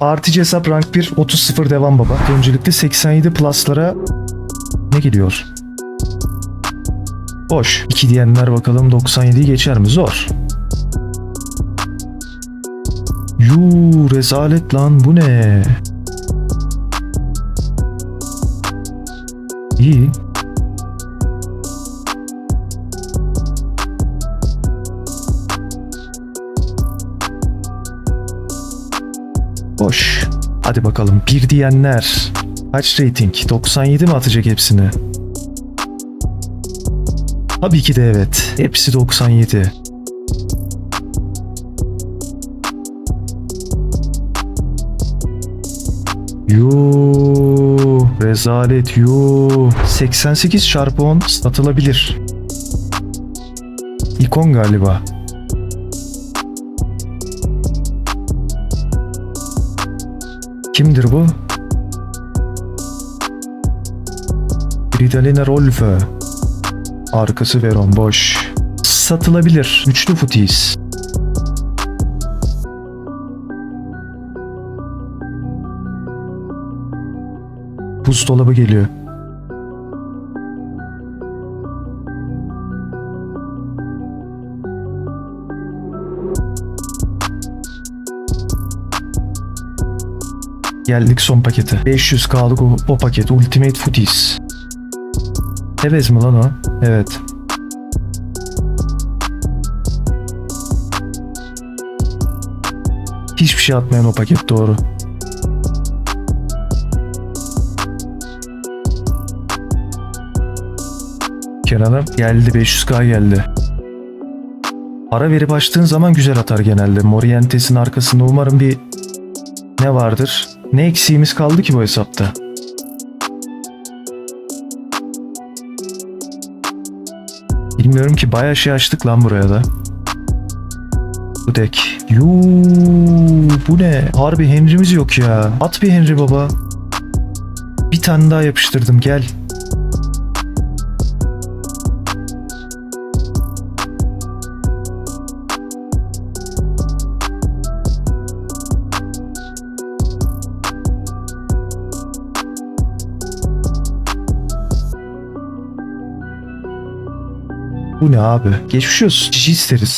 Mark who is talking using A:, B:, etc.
A: Artıcı hesap rank 1 30-0 devam baba. Öncelikle 87 plus'lara ne geliyor? Boş. 2 diyenler bakalım 97'yi geçer mi? Zor. Yuu rezalet lan bu ne? İyi. Boş. Hadi bakalım bir diyenler. Kaç rating? 97 mi atacak hepsini? Tabii ki de evet. Hepsi 97. Yoo, rezalet yoo. 88 çarpı 10 satılabilir. İkon galiba. Kimdir bu? Fridolina Rolfö. Arkası Veron boş. Satılabilir. Üçlü futiyiz. Buzdolabı geliyor. Geldik son pakete. 500k'lık o, o paket. Ultimate Footies. Tevez mi lan o? Evet. Hiçbir şey atmayan o paket doğru. Kenan'a geldi 500k geldi. Para verip açtığın zaman güzel atar genelde. Morientes'in arkasında umarım bir ne vardır? Ne eksiğimiz kaldı ki bu hesapta? Bilmiyorum ki bayağı şey açtık lan buraya da. Bu dek. Yuu, bu ne? Harbi Henry'miz yok ya. At bir Henry baba. Bir tane daha yapıştırdım gel. Bu ne abi? Geçmiş olsun. Cici isteriz.